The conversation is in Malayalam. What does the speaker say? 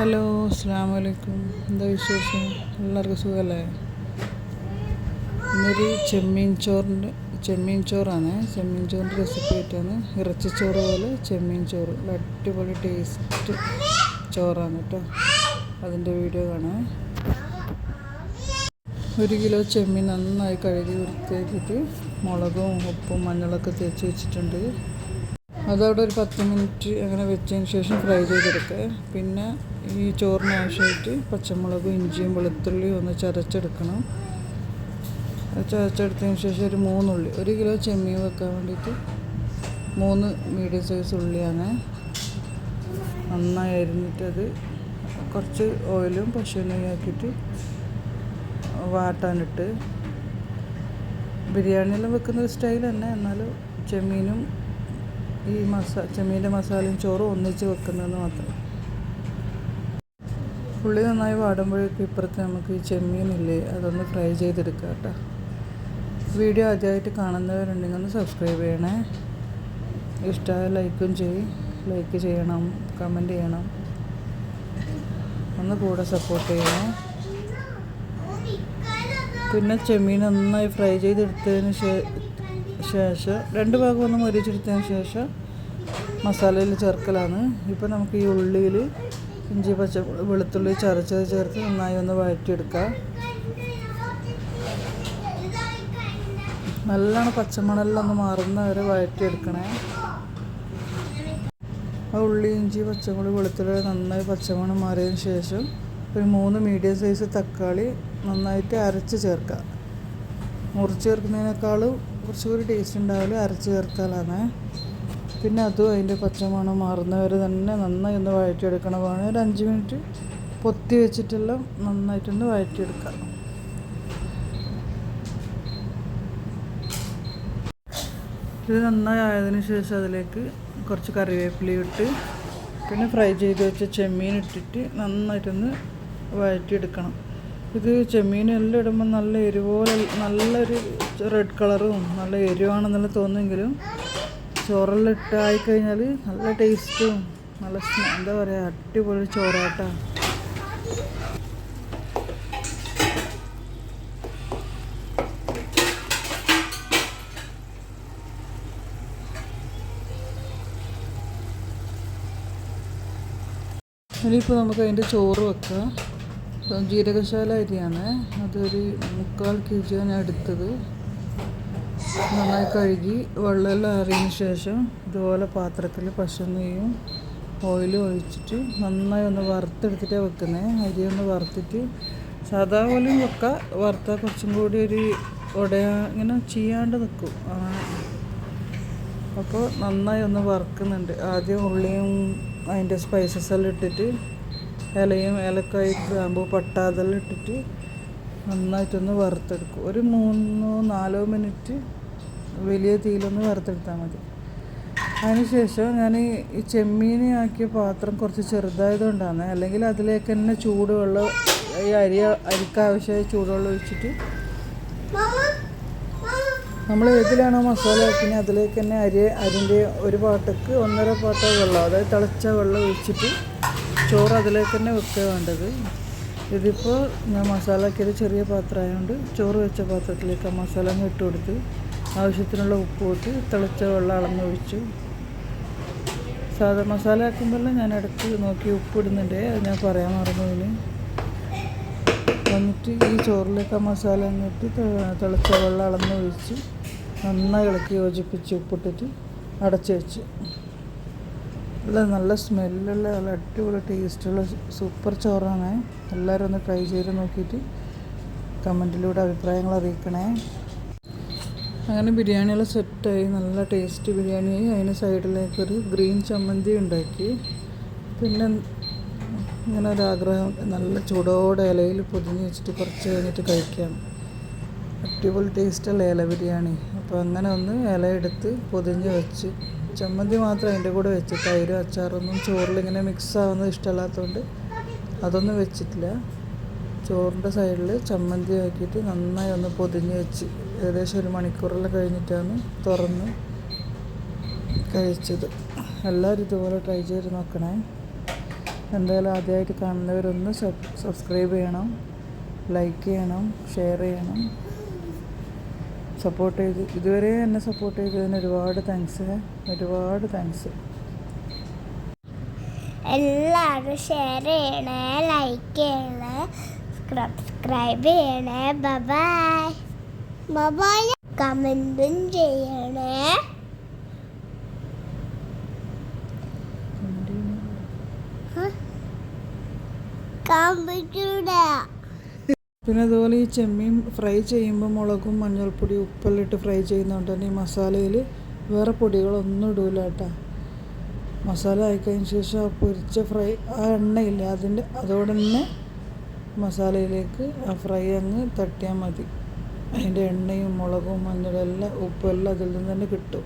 ഹലോ അസ്സാം വലൈക്കും എന്താ വിശേഷം? എല്ലാവർക്കും സുഖമല്ലേ ഇന്നൊരു ചെമ്മീൻ ചോറിന്റെ ചെമ്മീൻ ചോറാണ്. ചെമ്മീൻ ചോറിന്റെ റെസിപ്പി ആയിട്ടാണ്. ഇറച്ചിച്ചോറ് പോലെ ചെമ്മീൻ ചോറ്. അടിപൊളി ടേസ്റ്റ് ചോറാണ് കേട്ടോ. അതിന്റെ വീഡിയോ കാണാം. ഒരു കിലോ ചെമ്മീൻ നന്നായി കഴുകി വൃത്തിയാക്കിയിട്ട് മുളകും ഉപ്പും മഞ്ഞളൊക്കെ തേച്ച് വെച്ചിട്ടുണ്ട്. അതവിടെ ഒരു പത്ത് മിനിറ്റ് അങ്ങനെ വെച്ചതിന് ശേഷം ഫ്രൈ ചെയ്തെടുക്കുക പിന്നെ ഈ ചോറിന് ആവശ്യമായിട്ട് പച്ചമുളകും ഇഞ്ചിയും വെളുത്തുള്ളിയും ഒന്ന് ചതച്ചെടുക്കണം. ചതച്ചെടുത്തതിന് ശേഷം ഒരു മൂന്നുള്ളി ഒരു കിലോ ചെമ്മീൻ വെക്കാൻ വേണ്ടിയിട്ട് മൂന്ന് മീഡിയം സൈസ് ഉള്ളിയാണ്. നന്നായി അരിഞ്ഞിട്ടത് കുറച്ച് ഓയിലും പശു നെയ്യാക്കിയിട്ട് വാട്ടാനിട്ട്. ബിരിയാണിയെല്ലാം വെക്കുന്ന ഒരു സ്റ്റൈൽ തന്നെ എന്നാലും ചെമ്മീനും ഈ മസാ ചെമ്മീന്റെ മസാലയും ചോറും ഒന്നിച്ച് വെക്കുന്നതെന്ന് മാത്രം. ഉള്ളി നന്നായി വാടുമ്പോഴേക്കും ഇപ്പുറത്ത് നമുക്ക് ഈ ചെമ്മീനില്ലേ അതൊന്ന് ഫ്രൈ ചെയ്തെടുക്കുക കേട്ടോ. വീഡിയോ ആദ്യമായിട്ട് കാണുന്നവരുണ്ടെങ്കിൽ ഒന്ന് സബ്സ്ക്രൈബ് ചെയ്യണേ. ഇഷ്ടമായ ലൈക്കും ചെയ്യും. ലൈക്ക് ചെയ്യണം കമന്റ് ചെയ്യണം. ഒന്ന് കൂടെ സപ്പോർട്ട് ചെയ്യണം. പിന്നെ ചെമ്മീൻ നന്നായി ഫ്രൈ ചെയ്തെടുത്തതിന് ശേഷം രണ്ട് ഭാഗം ഒന്ന് മൊരിച്ചെടുത്തതിന് ശേഷം മസാലയിൽ ചേർക്കലാണ്. ഇപ്പോൾ നമുക്ക് ഈ ഉള്ളിയിൽ ഇഞ്ചി പച്ച വെളുത്തുള്ളി ചതച്ചത് ചേർത്ത് നന്നായി ഒന്ന് വഴറ്റിയെടുക്കുക. നല്ലോണം പച്ചമണലിലൊന്ന് മാറുന്ന വരെ വഴറ്റിയെടുക്കണേ. ആ ഉള്ളി ഇഞ്ചി പച്ചമുളക് വെളുത്തുള്ളി നന്നായി പച്ചമണം മാറിയതിന് ശേഷം ഒരു മൂന്ന് മീഡിയം സൈസ് തക്കാളി നന്നായിട്ട് അരച്ച് ചേർക്കുക. മുറിച്ച് ചേർക്കുന്നതിനേക്കാളും കുറച്ചുകൂടി ടേസ്റ്റ് ഉണ്ടാവില്ല അരച്ച് ചേർത്താലാണ് പിന്നെ അതും അതിന്റെ പച്ചമണം മാറുന്നവരെ തന്നെ നന്നായി ഒന്ന് വഴറ്റിയെടുക്കണം. വേണം ഒരു അഞ്ച് മിനിറ്റ് പൊത്തി വെച്ചിട്ടെല്ലാം നന്നായിട്ടൊന്ന് വഴറ്റിയെടുക്കാം. ഇത് നന്നായി ആയതിനു ശേഷം അതിലേക്ക് കുറച്ച് കറിവേപ്പില ഇട്ട് പിന്നെ ഫ്രൈ ചെയ്ത് വെച്ച ചെമ്മീൻ ഇട്ടിട്ട് നന്നായിട്ടൊന്ന് വഴറ്റിയെടുക്കണം. ഇത് ചെമ്മീൻ എല്ലാം ഇടുമ്പോൾ നല്ല എരിപോലെ നല്ലൊരു റെഡ് കളറും നല്ല എരിവാണെന്നുള്ള തോന്നുമെങ്കിലും ചോറെല്ലാം ഇട്ടായി കഴിഞ്ഞാൽ നല്ല ടേസ്റ്റും നല്ല എന്താ പറയുക അടിപൊളി ചോറാട്ടാ. ഇനിയിപ്പോൾ നമുക്ക് അതിന്റെ ചോറ് വെക്കാം. ജീരകശാല അരിയാണ്. അതൊരു മുക്കാൽ കെ ആണ് എടുത്തത്. നന്നായി കഴുകി വെള്ളമെല്ലാം അറിയതിന് ശേഷം ഇതുപോലെ പാത്രത്തിൽ പശുനെയ്യും ഓയിലും ഒഴിച്ചിട്ട് നന്നായി ഒന്ന് വറുത്തെടുത്തിട്ടാണ് വെക്കുന്നത് അരി ഒന്ന് വറുത്തിട്ട് സാധാ പോലെയും വെക്കാം. വറുത്താൽ കുറച്ചും കൂടി ഒരു ഉടയാ ഇങ്ങനെ ചെയ്യാണ്ട് നിൽക്കും. അപ്പോൾ നന്നായി ഒന്ന് വറുക്കുന്നുണ്ട്. ആദ്യം ഉള്ളിയും അതിന്റെ സ്പൈസസ് എല്ലാം ഇട്ടിട്ട് ഇലയും ഏലക്കായി ഗ്രാമ്പു പട്ട അതെല്ലാം ഇട്ടിട്ട് നന്നായിട്ടൊന്ന് വറുത്തെടുക്കും. ഒരു മൂന്നോ നാലോ മിനിറ്റ് വലിയ തീയിലൊന്ന് വറുത്തെടുത്താൽ മതി. അതിനുശേഷം ഞാൻ ഈ ചെമ്മീൻ ആക്കിയ പാത്രം കുറച്ച് ചെറുതായതുകൊണ്ടാണ്. അല്ലെങ്കിൽ അതിലേക്ക് തന്നെ ചൂടുവെള്ളം ഈ അരി അരിക്കാവശ്യമായ ചൂടുവെള്ളം ഒഴിച്ചിട്ട് നമ്മൾ ഏതിലാണോ മസാല വയ്ക്കുന്നത് അതിലേക്ക് തന്നെ അരി അരിന്റെ ഒരു പാട്ടക്ക് ഒന്നര പാട്ട വെള്ളം അതായത് തിളച്ച വെള്ളം ഒഴിച്ചിട്ട് ചോറ് അതിലേക്ക് തന്നെ വെക്കുക വേണ്ടത്. ഇതിപ്പോൾ ഞാൻ മസാല ആക്കിയത് ചെറിയ പാത്രമായതുകൊണ്ട് ചോറ് വെച്ച പാത്രത്തിലേക്ക് ആ മസാല ഇട്ട് കൊടുത്ത് ആവശ്യത്തിനുള്ള ഉപ്പ് കൂട്ടി തിളച്ച വെള്ളം അളന്നൊഴിച്ചു. സാധാ മസാല ആക്കുമ്പോഴെല്ലാം ഞാൻ ഇടയ്ക്ക് നോക്കി ഉപ്പ് ഇടുന്നുണ്ട് അത് ഞാൻ പറയാൻ മറന്നു എന്നിട്ട് ഈ ചോറിലേക്ക് ആ മസാല എന്നിട്ട് തിളച്ച വെള്ളം അളന്ന് ഒഴിച്ച് നന്നായി ഇളക്കി യോജിപ്പിച്ച് ഉപ്പിട്ടിട്ട് അടച്ചു വെച്ച്. നല്ല നല്ല സ്മെല്ലുള്ള നല്ല അടിപൊളി ടേസ്റ്റുള്ള സൂപ്പർ ചോറാണ്. എല്ലാവരും ഒന്ന് ട്രൈ ചെയ്ത് നോക്കിയിട്ട് കമന്റിലൂടെ അഭിപ്രായങ്ങൾ അറിയിക്കണേ. അങ്ങനെ ബിരിയാണിയെല്ലാം സെറ്റായി. നല്ല ടേസ്റ്റ് ബിരിയാണിയായി അതിന് സൈഡിലേക്കൊരു ഗ്രീൻ ചമ്മന്തി ഉണ്ടാക്കി. പിന്നെ ഇങ്ങനെ ഒരാഗ്രഹം നല്ല ചൂടോടെ ഇലയിൽ പൊതിഞ്ഞ് വെച്ചിട്ട് കുറച്ച് കഴിഞ്ഞിട്ട് കഴിക്കാം. അടിപൊളി ടേസ്റ്റല്ല ഇല ബിരിയാണി. അപ്പോൾ അങ്ങനെ ഒന്ന് ഇല എടുത്ത് പൊതിഞ്ഞ് വെച്ച്. ചമ്മന്തി മാത്രം അതിന്റെ കൂടെ വെച്ച് തൈര് അച്ചാറൊന്നും ചോറിലിങ്ങനെ മിക്സ് ആവുന്നത് ഇഷ്ടമല്ലാത്തതുകൊണ്ട് അതൊന്നും വെച്ചിട്ടില്ല. ചോറിന്റെ സൈഡിൽ ചമ്മന്തി ആക്കിയിട്ട് നന്നായി ഒന്ന് പൊതിഞ്ഞ് വെച്ച്. ഏകദേശം ഒരു മണിക്കൂറെല്ലാം കഴിഞ്ഞിട്ടാണ് തുറന്ന് കഴിച്ചത്. എല്ലാവരും ഇതുപോലെ ട്രൈ ചെയ്ത് നോക്കണേ. എന്തായാലും ആദ്യമായിട്ട് കാണുന്നവരൊന്ന് സബ് സബ്സ്ക്രൈബ് ചെയ്യണം ലൈക്ക് ചെയ്യണം ഷെയർ ചെയ്യണം. സപ്പോർട്ട് ചെയ്ത് ഇതുവരെ എന്നെ സപ്പോർട്ട് ചെയ്തതിന് ഒരുപാട് താങ്ക്സ് ഒരുപാട് താങ്ക്സ് എല്ലാവരും ഷെയർ ചെയ്യണേ ലൈക്ക് ചെയ്യണേ സബ്സ്ക്രൈബ് ചെയ്യണേ. ബബായ് ബബായ് കമന്റും ചെയ്യണേ. പിന്നെ അതുപോലെ ഈ ചെമ്മീൻ ഫ്രൈ ചെയ്യുമ്പോൾ മുളകും മഞ്ഞൾപ്പൊടി ഉപ്പെല്ലാം ഇട്ട് ഫ്രൈ ചെയ്യുന്നതുകൊണ്ട് തന്നെ ഈ മസാലയിൽ വേറെ പൊടികളൊന്നും ഇടൂല കേട്ടോ. മസാല ആയിക്കഴിഞ്ഞ ശേഷം ആ പൊരിച്ച ഫ്രൈ ആ എണ്ണയില്ലേ അതിന്റെ അതോടെ തന്നെ മസാലയിലേക്ക് ആ ഫ്രൈ അങ്ങ് തട്ടിയാൽ മതി. അതിന്റെ എണ്ണയും മുളകും മഞ്ഞളും എല്ലാം ഉപ്പും എല്ലാം അതിൽ നിന്ന് തന്നെ കിട്ടും.